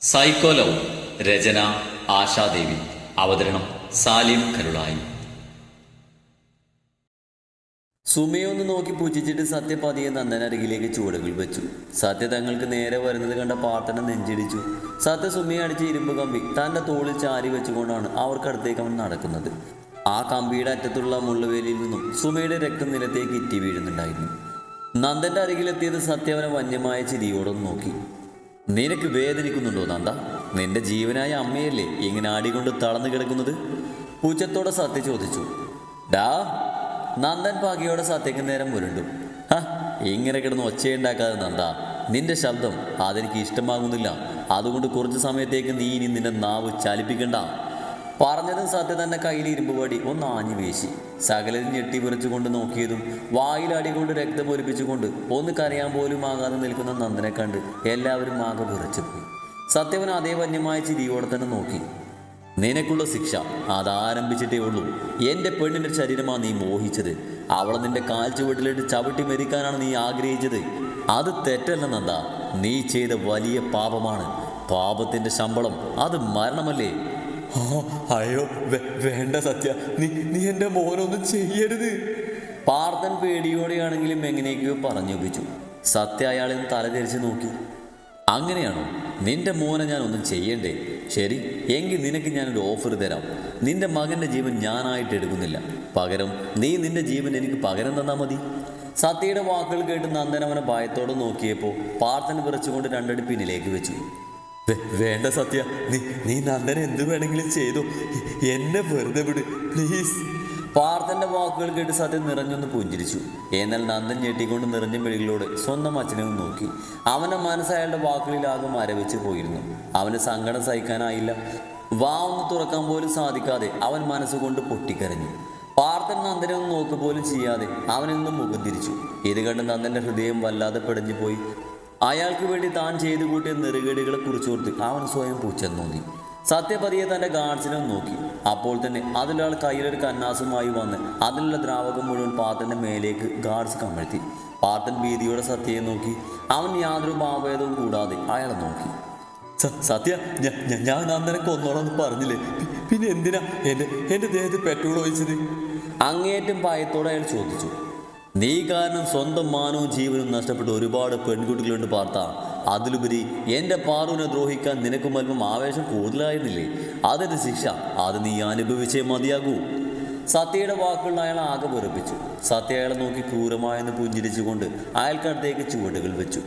Psycho love രചന ആശാദേവി. അവതരണം സാലിം കരുളായി. സുമയൊന്ന് നോക്കി പൂജിച്ചിട്ട് സത്യ പതിയെ നന്ദനരികിലേക്ക് ചുവടുകൾ വെച്ചു. സത്യ തങ്ങൾക്ക് നേരെ വരുന്നത് കണ്ട പാർത്തന നെഞ്ചിടിച്ചു. സത്യ സുമയെ അടിച്ച് ഇരുമ്പ് കമ്പി തന്റെ തോളിൽ ചാരി വെച്ചുകൊണ്ടാണ് അവർക്കടുത്തേക്ക് അവൻ നടക്കുന്നത്. ആ കമ്പിയുടെ അറ്റത്തുള്ള മുള്ളുവേലിയിൽ നിന്നും സുമയുടെ രക്തം നിലത്തേക്ക് ഇറ്റി വീഴുന്നുണ്ടായിരുന്നു. നന്ദന്റെ അരികിലെത്തിയത് സത്യവനെ വന്യമായ ചിരിയോടൊന്ന് നോക്കി. നിനക്ക് വേദനിക്കുന്നുണ്ടോ നന്ദ? നിന്റെ ജീവനായ അമ്മയല്ലേ ഇങ്ങനെ ആടികൊണ്ട് തളർന്നു കിടക്കുന്നത്? പൂച്ചത്തോടെ സത്യ ചോദിച്ചു. ഡാ നന്ദൻ പാകിയോടെ സത്യക്ക് നേരം മുരണ്ടു ഇങ്ങനെ കിടന്ന് ഒച്ചയുണ്ടാക്കാതെ നന്ദ നിന്റെ ശബ്ദം അതെനിക്ക് ഇഷ്ടമാകുന്നില്ല. അതുകൊണ്ട് കുറച്ച് സമയത്തേക്ക് നീ ഇനി നിന്റെ നാവ് ചലിപ്പിക്കണ്ട. പറഞ്ഞതും സത്യ തന്നെ കയ്യിൽ ഇരുമ്പ് പടി. ഒന്ന് ആഞ്ഞു വീശി. സകലരും ഞെട്ടി വിറച്ചുകൊണ്ട് നോക്കിയതും വായിലടികൊണ്ട് രക്തം ഒലിപ്പിച്ചുകൊണ്ട് ഒന്ന് കരയാൻ പോലും ആകാതെ നിൽക്കുന്ന നന്ദനെ കണ്ട് എല്ലാവരും ആകെ വിറച്ചുപോയി. സത്യവൻ അതേ വന്യമായ ചിരിയോടെ തന്നെ നോക്കി. നിനക്കുള്ള ശിക്ഷ അതാരംഭിച്ചിട്ടേ ഉള്ളൂ. എന്റെ പെണ്ണിന്റെ ശരീരമാണ് നീ മോഹിച്ചത്. അവളെ നിന്റെ കാൽ ചുവട്ടിലിട്ട് ചവിട്ടി മെതിക്കാനാണ് നീ ആഗ്രഹിച്ചത്. അത് തെറ്റല്ല നന്ദ. നീ ചെയ്ത വലിയ പാപമാണ്. പാപത്തിന്റെ ശമ്പളം അത് മരണമല്ലേ? അയ്യോ വേണ്ട സത്യ. നീ നീ എന്റെ മോനൊന്നും ചെയ്യരുത്. പാർത്ഥൻ പേടിയോടെയാണെങ്കിലും എങ്ങനെയൊക്കെയോ പറഞ്ഞൊപ്പിച്ചു സത്യ അയാളെ ഒന്ന് തലതിരിച്ച് നോക്കി. അങ്ങനെയാണോ? നിന്റെ മോനെ ഞാൻ ഒന്നും ചെയ്യണ്ടേ? ശരി എങ്കിൽ നിനക്ക് ഞാനൊരു ഓഫർ തരാം. നിന്റെ മകന്റെ ജീവൻ ഞാനായിട്ട് എടുക്കുന്നില്ല. പകരം നീ നിന്റെ ജീവൻ എനിക്ക് പകരം തന്നാൽ മതി. സത്യയുടെ വാക്കുകൾ കേട്ട് നന്ദനവനെ ഭയത്തോടെ നോക്കിയപ്പോൾ പാർത്ഥൻ വിറച്ചുകൊണ്ട് രണ്ടടി പിന്നിലേക്ക് വെച്ചു. വേണ്ട സത്യ. നീ നീ നന്ദനെ എന്ത് വേണമെങ്കിലും ചെയ്തു. എന്നെ വെറുതെ വിട് പ്ലീസ് പാർത്ഥന്റെ വാക്കുകൾ കേട്ട് സത്യം നിറഞ്ഞൊന്ന് പുഞ്ചിരിച്ചു. എന്നാൽ നന്ദൻ ഞെട്ടിക്കൊണ്ട് നിറഞ്ഞ മെഴികളോട് സ്വന്തം അച്ഛനെ നോക്കി. അവന്റെ മനസ്സ് അയാളുടെ വാക്കുകളിലാകെ മരവിച്ച് പോയിരുന്നു. അവന് സങ്കടം സഹിക്കാനായില്ല. വാ ഒന്ന് തുറക്കാൻ പോലും സാധിക്കാതെ അവൻ മനസ്സുകൊണ്ട് പൊട്ടിക്കരഞ്ഞു. പാർത്ഥൻ നന്ദനെ ഒന്ന് നോക്കുക പോലും ചെയ്യാതെ അവനെന്നും മുഖം തിരിച്ചു. ഇത് കണ്ട് നന്ദന്റെ ഹൃദയം വല്ലാതെ പിടഞ്ഞു പോയി അയാൾക്ക് വേണ്ടി താൻ ചെയ്തു കൂട്ടിയ നെറുകേടുകളെ കുറിച്ചോർത്ത് അവൻ സ്വയം പൂച്ചെന്ന് നോക്കി സത്യപതിയെ തന്റെ ഗാർഡ്സിനെ നോക്കി. അപ്പോൾ തന്നെ അതിലൊരാൾ കയ്യിലൊരു കന്നാസുമായി വന്ന് അതിലുള്ള ദ്രാവകം മുഴുവൻ പാത്തന്റെ മേലേക്ക് ഗാർഡ്സ് കമഴ്ത്തി. പാത്തൻ ഭീതിയോടെ സത്യയെ നോക്കി. അവൻ യാതൊരു ഭാവേദവും കൂടാതെ അയാളെ നോക്കി. സത്യ ഞാൻ അന്നേരം കൊന്നോളാന്ന് പറഞ്ഞില്ലേ? പിന്നെ എന്തിനാ എന്റെ എന്റെ ദേഹത്ത് പെട്രോൾ ഒഴിച്ചത്? അങ്ങേറ്റം ഭയത്തോടെ അയാൾ ചോദിച്ചു. നീ കാരണം സ്വന്തം മാനവും ജീവനും നഷ്ടപ്പെട്ട ഒരുപാട് പെൺകുട്ടികളുണ്ട് പാർത്ത. അതിലുപരി എന്റെ പാറുവിനെ ദ്രോഹിക്കാൻ നിനക്കും അല്പം ആവേശം കൂടുതലായിരുന്നില്ലേ? അതിന്റെ ശിക്ഷ. അത് നീ അനുഭവിച്ചേ മതിയാകൂ. സത്യയുടെ വാക്കുകൾ അയാൾ ആകെ വെറുപ്പിച്ചു. സത്യ അയാളെ നോക്കി ക്രൂരമായെന്ന് പുഞ്ചിരിച്ചുകൊണ്ട് അയാൾക്കടുത്തേക്ക് ചുവടുകൾ വെച്ചു.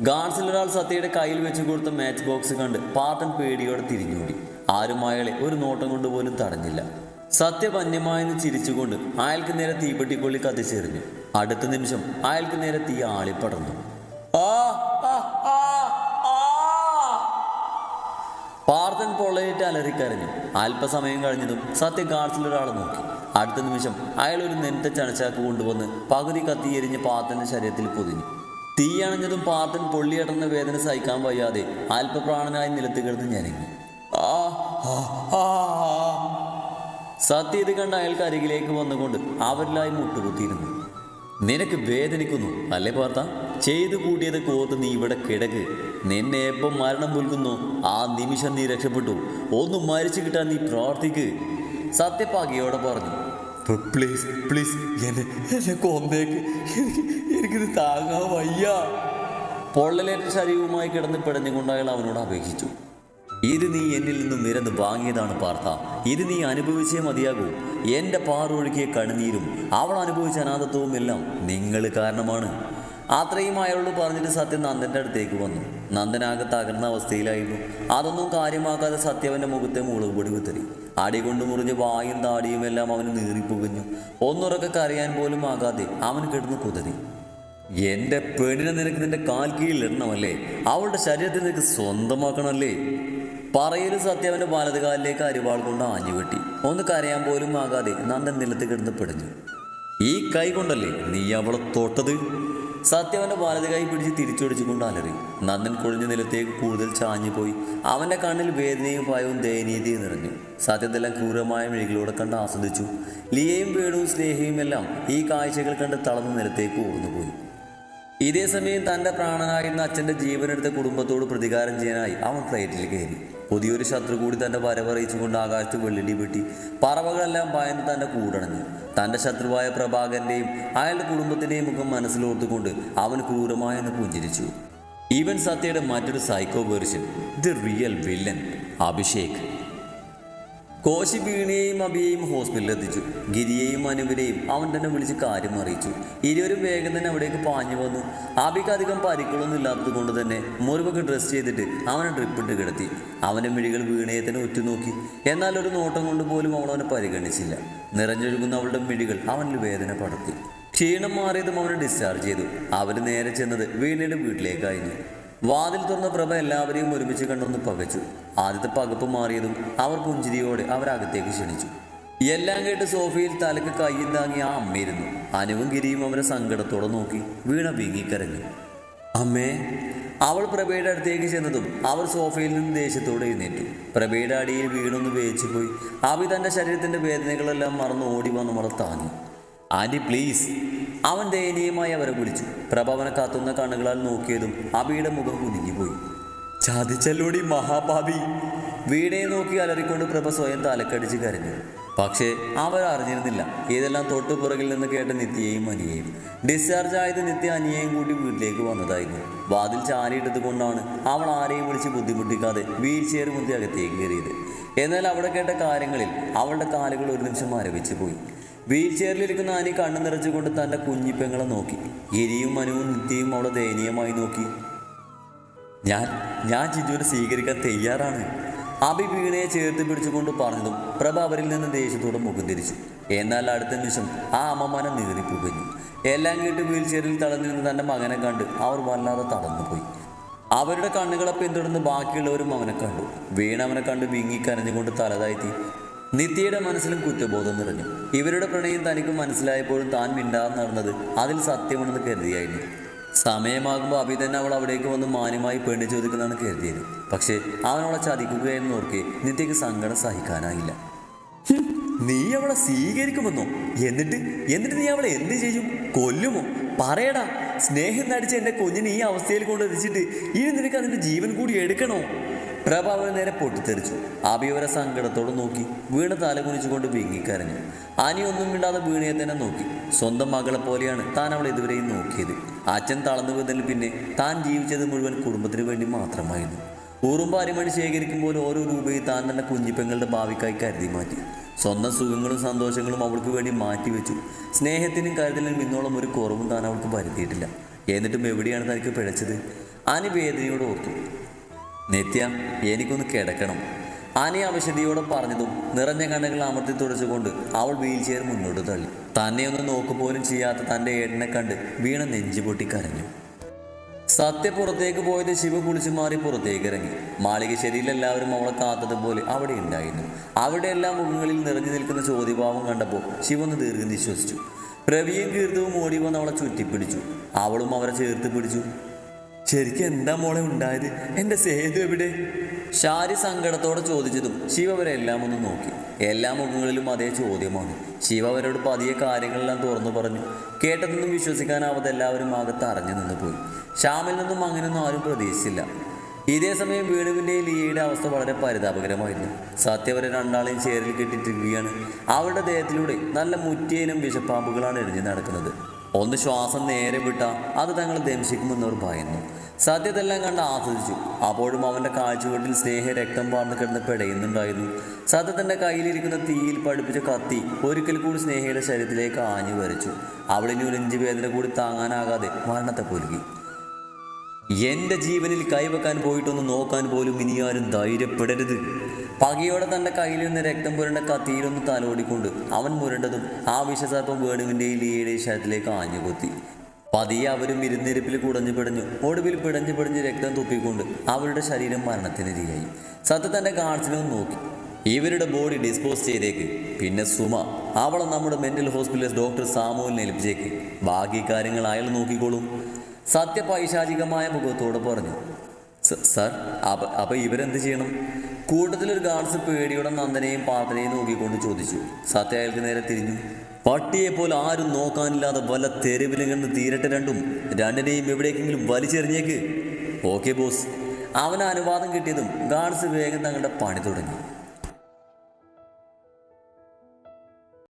ഗാർഡ്സിൽ ഒരാൾ സത്യയുടെ കയ്യിൽ വെച്ച് കൊടുത്ത മാച്ച് ബോക്സ് കണ്ട് പാർട്ടൻ പേടിയോടെ തിരിഞ്ഞോടി ആരും അയാളെ ഒരു നോട്ടം കൊണ്ട് പോലും തടഞ്ഞില്ല. സത്യ വന്യമായെന്ന് ചിരിച്ചുകൊണ്ട് അയാൾക്ക് നേരെ തീപ്പെട്ടിക്കൊള്ളി കത്തിച്ചെറിഞ്ഞു. അടുത്ത നിമിഷം അയാൾക്ക് നേരെ തീ ആളിപ്പടർന്നു. പാർത്ഥൻ പൊള്ളയിട്ട് അലറിക്കരഞ്ഞു. അല്പസമയം കഴിഞ്ഞതും സത്യ ഗാർഡ്സിൽ ഒരാളെ നോക്കി. അടുത്ത നിമിഷം അയാൾ ഒരു നെന്ത ചണച്ചാക്ക് കൊണ്ടുവന്ന് പകുതി കത്തിയെരിഞ്ഞ് പാത്തന്റെ ശരീരത്തിൽ പൊതിഞ്ഞു. തീയണഞ്ഞതും പാത്തൻ പൊള്ളിയടർന്ന വേദന സഹിക്കാൻ വയ്യാതെ അല്പപ്രാണനായി നിലത്ത് കിടന്ന് ഞരങ്ങി. ആ, ആ, ആ. സത്യ ഇത് കണ്ട അയാൾക്ക് അരികിലേക്ക് വന്നുകൊണ്ട് അവരിലായി മുട്ടുകുത്തിയിരുന്നു. നിനക്ക് വേദനിക്കുന്നു അല്ലേ പാർത്ത? ചെയ്തു കൂട്ടിയത് കോർത്ത് നീ ഇവിടെ കിടക്ക്. നിന്നെ എപ്പം മരണം പുൽകുന്നു ആ നിമിഷം നീ രക്ഷപ്പെട്ടു. ഒന്ന് മരിച്ചു കിട്ടാൻ നീ പ്രാർത്ഥിക്ക്. സത്യപ്പാകിയോടെ പറഞ്ഞു പ്ലീസ് പ്ലീസ് എന്നെ എന്നെ കൊന്നേക്ക്. എനിക്ക് എനിക്കിത് താങ്ങാൻ വയ്യ. പൊള്ളലേറ്റ ശരീരവുമായി കിടന്ന് പിടഞ്ഞുകൊണ്ട് അയാൾ അവനോട് അപേക്ഷിച്ചു. ഇത് നീ എന്നിൽ നിന്നും നിരന്ന് വാങ്ങിയതാണ് പാർത്ഥ ഇത് നീ അനുഭവിച്ചേ മതിയാകൂ. എന്റെ പാറൊഴുകിയ കണ്ണുനീരും അവൾ അനുഭവിച്ച അനാഥത്വവും എല്ലാം നിങ്ങൾ കാരണമാണ്. അത്രയും അയാളോട് പറഞ്ഞിട്ട് സത്യം നന്ദന്റെ അടുത്തേക്ക് വന്നു. നന്ദനാകെ തകർന്ന അവസ്ഥയിലായിരുന്നു. അതൊന്നും കാര്യമാക്കാതെ സത്യവന്റെ മുഖത്തെ മുളകുപൊടി കുത്തരി. അടി കൊണ്ട് മുറിഞ്ഞ് വായും താടിയും എല്ലാം അവന് നീറിപ്പുകഞ്ഞു. ഒന്നുറക്കെ കരയാൻ പോലും ആകാതെ അവൻ കിടന്ന് കുതറി. എന്റെ പെണ്ണിനെ നിനക്ക് നിന്റെ കാൽ കീഴിൽ ഇടണമല്ലേ അവളുടെ ശരീരത്തിൽ നിനക്ക് സ്വന്തമാക്കണമല്ലേ? പറയൽ സത്യവന്റെ വലതുകാലിലേക്ക് അരിവാൾ കൊണ്ട് ആഞ്ഞു വെട്ടി ഒന്ന് കരയാൻ പോലും ആകാതെ നന്ദൻ നിലത്ത് കിടന്ന് പിടഞ്ഞു. ഈ കൈ കൊണ്ടല്ലേ നീ അവളെ തൊട്ടത്? സത്യവന്റെ വലത് കൈ പിടിച്ച് തിരിച്ചൊടിച്ചുകൊണ്ട് അലറി. നന്ദൻ കുഴിഞ്ഞ നിലത്തേക്ക് കൂടുതൽ ചാഞ്ഞു പോയി. അവന്റെ കണ്ണിൽ വേദനയും ഭയവും ദയനീയതയും നിറഞ്ഞു. സത്യത്തെല്ലാം ക്രൂരമായ മിഴികളോടെ കണ്ട് ആസ്വദിച്ചു. ലിയയും വേണുവും സ്നേഹയും എല്ലാം ഈ കാഴ്ചകൾ കണ്ട് തളർന്ന നിലത്തേക്ക് ഊർന്നുപോയി ഇതേ സമയം തന്റെ പ്രാണനായിരുന്ന അച്ഛന്റെ ജീവനെടുത്ത കുടുംബത്തോട് പ്രതികാരം ചെയ്യാനായി അവൻ ഫ്ലൈറ്റിൽ കയറി. പുതിയൊരു ശത്രു കൂടി തന്റെ വരവറിയിച്ചുകൊണ്ട് ആകാശത്ത് വെള്ളിടി വെട്ടി. പറവകളെല്ലാം ഭയന്ന് തന്റെ കൂടണഞ്ഞു. തന്റെ ശത്രുവായ പ്രഭാകരന്റെയും അയാളുടെ കുടുംബത്തിന്റെയും മുഖം മനസ്സിലോർത്തുകൊണ്ട് അവൻ ക്രൂരമായെന്ന് പുഞ്ചിരിച്ചു. ഈവൻ സത്യയുടെ മറ്റൊരു psycho version the real villain Abhishek. Koshy വീണയെയും അബിയെയും ഹോസ്പിറ്റലിൽ എത്തിച്ചു. ഗിരിയെയും അനുവിനെയും അവൻ തന്നെ വിളിച്ച് കാര്യം അറിയിച്ചു. ഇരുവരും വേഗം തന്നെ അവിടേക്ക് പാഞ്ഞു വന്നു. അബിക്ക് അധികം പരിക്കുകളൊന്നും ഇല്ലാത്തത് കൊണ്ട് തന്നെ മുറിവൊക്കെ ഡ്രസ്സ് ചെയ്തിട്ട് അവനെ ഡ്രിപ്പിട്ട് കിടത്തി. അവന്റെ മിഴികൾ വീണയെ തന്നെ ഉറ്റുനോക്കി. എന്നാൽ ഒരു നോട്ടം കൊണ്ട് പോലും അവൾ അവനെ പരിഗണിച്ചില്ല. നിറഞ്ഞൊഴുകുന്ന അവളുടെ മിഴികൾ അവനിൽ വേദന പടർത്തി. ക്ഷീണം മാറിയതും അവനെ ഡിസ്ചാർജ് ചെയ്തു. അവർ നേരെ ചെന്നത് വീണയുടെ വീട്ടിലേക്കായിരുന്നു വാതിൽ തുറന്ന പ്രഭ എല്ലാവരെയും ഒരുമിച്ച് കണ്ടൊന്ന് പകച്ചു. ആദ്യത്തെ പകപ്പ് മാറിയതും അവർ പുഞ്ചിരിയോടെ അവരകത്തേക്ക് ക്ഷണിച്ചു. എല്ലാം കേട്ട് സോഫയിൽ തലക്ക് കയ്യും താങ്ങി ആ അമ്മയിരുന്നു അനുവും ഗിരിയും അവരെ സങ്കടത്തോടെ നോക്കി വീണ വീങ്ങിക്കരഞ്ഞു. അമ്മേ അവൾ പ്രഭയുടെ അടുത്തേക്ക് ചെന്നതും അവർ സോഫയിൽ നിന്ന് ദേഷ്യത്തോടെ എഴുന്നേറ്റു. പ്രഭയുടെ അടിയിൽ വീണൊന്ന് വേച്ചു പോയി അഭി തന്റെ ശരീരത്തിന്റെ വേദനകളെല്ലാം മറന്ന് ഓടി വന്ന് അവളെ താങ്ങി ആന്റി പ്ലീസ്. അവൻ ദയനീയമായി അവരെ വിളിച്ചു. പ്രഭ കാത്തുന്ന കണ്ണുകളാൽ നോക്കിയതും അബിയുടെ മുഖം കുലുങ്ങിപ്പോയി. ചാതിച്ചല്ലോടി മഹാപാപി. വീണയെ നോക്കി അലറിക്കൊണ്ട് പ്രഭ സ്വയം തലക്കടിച്ച് കരഞ്ഞു. പക്ഷേ അവർ അറിഞ്ഞിരുന്നില്ല. ഇതെല്ലാം തൊട്ടു പുറകിൽ നിന്ന് കേട്ട നിത്യയും അനിയെയും. ഡിസ്ചാർജ് ആയത് നിത്യ അനിയയും കൂടി വീട്ടിലേക്ക് വന്നതായിരുന്നു. വാതിൽ ചാരിയിട്ടത് കൊണ്ടാണ് അവൾ ആരെയും വിളിച്ച് ബുദ്ധിമുട്ടിക്കാതെ വീൽ ചെയർ മുത്തി അകത്തേക്ക് കയറിയത്. എന്നാൽ അവിടെ കേട്ട കാര്യങ്ങളിൽ അവളുടെ കാലുകൾ ഒരു നിമിഷം മരവിച്ചു പോയി. വീൽ ചെയറിലിരിക്കുന്ന ആനി കണ്ണു നിറച്ചുകൊണ്ട് തന്റെ കുഞ്ഞിപ്പെങ്ങളെ നോക്കി. ഗിരിയും മനുവും നിത്യയും അവളെ ദയനീയമായി നോക്കി. ഞാൻ ഞാൻ ജിജുവിനെ സ്വീകരിക്കാൻ തയ്യാറാണ്. അബി വീണയെ ചേർത്ത് പിടിച്ചുകൊണ്ട് പറഞ്ഞതും പ്രഭ അവരിൽ നിന്ന് ദേഷ്യത്തോടെ മുഖം തിരിച്ചു. എന്നാൽ അടുത്ത നിമിഷം ആ അമ്മമാനെ നീറിപ്പുകഞ്ഞു. എല്ലാം കേട്ട് വീൽ ചെയറിൽ തളർന്നിരുന്ന തന്റെ മകനെ കണ്ട് അവർ വല്ലാതെ തളർന്നുപോയി. അവരുടെ കണ്ണുകളെ പിന്തുടർന്ന് ബാക്കിയുള്ളവരും അവനെ കണ്ടു. വീണ അവനെ കണ്ട് വിങ്ങി കരഞ്ഞുകൊണ്ട് തലതാഴ്ത്തി. നിത്യയുടെ മനസ്സിലും കുറ്റബോധം നിറഞ്ഞു. ഇവരുടെ പ്രണയം തനിക്ക് മനസ്സിലായപ്പോഴും താൻ മിണ്ടാതെ നടന്നത് അതിൽ സത്യമാണെന്ന് കരുതിയായിരുന്നു. സമയമാകുമ്പോൾ അഭി തന്നെ അവൾ അവിടേക്ക് വന്ന് മാന്യമായി പെണ്ണ് ചോദിക്കുന്നതാണ് കരുതിയത്. പക്ഷേ അവനവളെ ചതിക്കുകയെന്ന് ഓർക്കെ നിത്യക്ക് സങ്കടം സഹിക്കാനായില്ല. നീ അവളെ സ്വീകരിക്കുമെന്നോ? എന്നിട്ട് എന്നിട്ട് നീ അവളെ എന്ത് ചെയ്യും? കൊല്ലുമോ? പറയടാ സ്നേഹം നടിച്ച് എന്റെ കുഞ്ഞിനെ ഈ അവസ്ഥയിൽ കൊണ്ടെത്തിച്ചിട്ട് ഇനി നിനക്ക് അതിന്റെ ജീവൻ കൂടി എടുക്കണോ? പ്രഭ നേരെ പൊട്ടിത്തെറിച്ചു. അഭിവരെ സങ്കടത്തോട് നോക്കി. വീണ് തലകുനിച്ചുകൊണ്ട് വീങ്ങിക്കരഞ്ഞു. ആനി ഒന്നും മിണ്ടാതെ വീണയെ തന്നെ നോക്കി. സ്വന്തം മകളെ പോലെയാണ് താൻ അവളെ ഇതുവരെയും നോക്കിയത്. അച്ഛൻ തളർന്നു വീണതിൽ പിന്നെ താൻ ജീവിച്ചത് മുഴുവൻ കുടുംബത്തിന് വേണ്ടി മാത്രമായിരുന്നു. ഊറും പാരിമണി ശേഖരിക്കുമ്പോൾ ഓരോ രൂപയും താൻ തന്നെ കുഞ്ഞിപ്പെങ്ങളുടെ ഭാവിക്കായി കരുതി മാറ്റി. സ്വന്തം സുഖങ്ങളും സന്തോഷങ്ങളും അവൾക്ക് വേണ്ടി മാറ്റിവെച്ചു സ്നേഹത്തിനും കരുതലിനും ഇന്നോളം ഒരു കുറവും താൻ അവൾക്ക് വരുത്തിയിട്ടില്ല. എന്നിട്ടും എവിടെയാണ് തനിക്ക് പിഴച്ചത്? അനുവേദനയോട് ഓർത്തു. നിത്യ എനിക്കൊന്ന് കിടക്കണം. ആനി അവശതിയോടെ പറഞ്ഞതും നിറഞ്ഞ കണ്ണുകൾ അമർത്തി തുടച്ചുകൊണ്ട് അവൾ വീൽ ചെയർ മുന്നോട്ട് തള്ളി. തന്നെ ഒന്ന് നോക്കുപോലും ചെയ്യാത്ത തന്റെ ഏട്ടനെ കണ്ട് വീണ നെഞ്ചു പൊട്ടി കരഞ്ഞു. സത്യ പുറത്തേക്ക് പോയത് ശിവ കുളിച്ചു മാറി പുറത്തേക്ക് ഇറങ്ങി മാളികശ്ശേരിയിൽ എല്ലാവരും അവളെ കാത്തതുപോലെ അവിടെ ഉണ്ടായിരുന്നു. അവിടെ എല്ലാ മുഖങ്ങളിൽ നിറഞ്ഞു നിൽക്കുന്ന ചോദ്യഭാവം കണ്ടപ്പോൾ ശിവ ഒന്ന് ദീർഘം നിശ്വസിച്ചു പ്രവിയും കീർത്തവും ഓടി വന്ന് അവളെ ചുറ്റിപ്പിടിച്ചു. അവളും അവരെ ചേർത്ത് പിടിച്ചു. ശരിക്കും എന്താ മോളെ ഉണ്ടായത്? എന്റെ സേതു എവിടെ? ഷാരി സങ്കടത്തോടെ ചോദിച്ചതും ശിവ അവരെല്ലാം ഒന്ന് നോക്കി. എല്ലാ മുഖങ്ങളിലും അതേ ചോദ്യമാണ്. ശിവ അവരോട് പതിയെ കാര്യങ്ങളെല്ലാം തുറന്നു പറഞ്ഞു. കേട്ടതൊന്നും വിശ്വസിക്കാനാവാതെ എല്ലാവരും അകത്ത് അറിഞ്ഞു നിന്ന് പോയി. ശ്യാമിൽ നിന്നും അങ്ങനെയൊന്നും ആരും പ്രതീക്ഷിച്ചില്ല. ഇതേ സമയം വേണുവിന്റെയും ലീയുടെ അവസ്ഥ വളരെ പരിതാപകരമായിരുന്നു. സത്യവരെ രണ്ടാളെയും ചേരിൽ കെട്ടിട്ടിരിക്കുകയാണ് അവരുടെ ദേഹത്തിലൂടെ നല്ല മുറ്റിയനും വിഷപ്പാമ്പുകളാണ് എഴുതി നടക്കുന്നത്. ഒന്ന് ശ്വാസം നേരെ വിട്ട അത് തങ്ങൾ ദംശിക്കുമെന്നവർ ഭയന്നു സത്യത്തെല്ലാം കണ്ട് ആസ്വദിച്ചു. അപ്പോഴും അവന്റെ കാഴ്ചവെട്ടിൽ സ്നേഹ രക്തം പാർന്ന് കിടന്ന് പിടയുന്നുണ്ടായിരുന്നു. സത്യത്തിന്റെ കയ്യിലിരിക്കുന്ന തീയിൽ പഠിപ്പിച്ച കത്തി ഒരിക്കൽ കൂടി സ്നേഹയുടെ ശരീരത്തിലേക്ക് ആഞ്ഞു വരച്ചു. അവളിനി ഒരു ഇഞ്ച് വേദന കൂടി താങ്ങാനാകാതെ മരണത്തെ പുലുകി എന്റെ ജീവനിൽ കൈവെക്കാൻ പോയിട്ടൊന്ന് നോക്കാൻ പോലും ഇനി ആരും ധൈര്യപ്പെടരുത്. പകയോടെ തന്റെ കയ്യിൽ നിന്ന് രക്തം പുരണ്ട കത്തിയിലൊന്ന് തലോടിക്കൊണ്ട് അവൻ മുരണ്ടതും ആ വിഷസർപ്പം വേണുവിന്റെയും ശരത്തിലേക്ക് ആഞ്ഞു ആഞ്ഞുകൊത്തി. പതിയെ അവരും ഇരുന്നിരിപ്പിൽ കുടഞ്ഞു പിടഞ്ഞു ഒടുവിൽ പിടഞ്ഞു പിടഞ്ഞ് രക്തം തുപ്പിക്കൊണ്ട് അവരുടെ ശരീരം മരണത്തിനിരയായി. സത്യ തന്റെ ഗാർഡ്സിനെ നോക്കി. ഇവരുടെ ബോഡി ഡിസ്പോസ് ചെയ്തേക്ക്. പിന്നെ സുമ അവളെ നമ്മുടെ മെന്റൽ ഹോസ്പിറ്റലിലെ ഡോക്ടർ സാമുവിനെ ഏൽപ്പിച്ചേക്ക്. ബാക്കി കാര്യങ്ങൾ അയാൾ നോക്കിക്കോളും. സത്യപൈശാചികമായ മുഖത്തോട് പറഞ്ഞു സർ അപ്പൊ അപ്പൊ ഇവരെന്ത് ചെയ്യണം? കൂട്ടത്തിലൊരു ഗാർഡ്സ് പേടിയോടെ നന്ദനെയും പാർത്തനെയും നോക്കിക്കൊണ്ട് ചോദിച്ചു. സത്യ അയാൾക്ക് നേരെ തിരിഞ്ഞു. പട്ടിയെ പോലെ ആരും നോക്കാനില്ലാതെ വല്ല തെരുവിലും തീരട്ടെ രണ്ടും രണ്ടിനെയും എവിടേക്കെങ്കിലും വലിച്ചെറിഞ്ഞേക്ക്. Okay boss. അവന് അനുവാദം കിട്ടിയതും ഗാർഡ്സ് വേഗം തങ്ങളുടെ പണി തുടങ്ങി.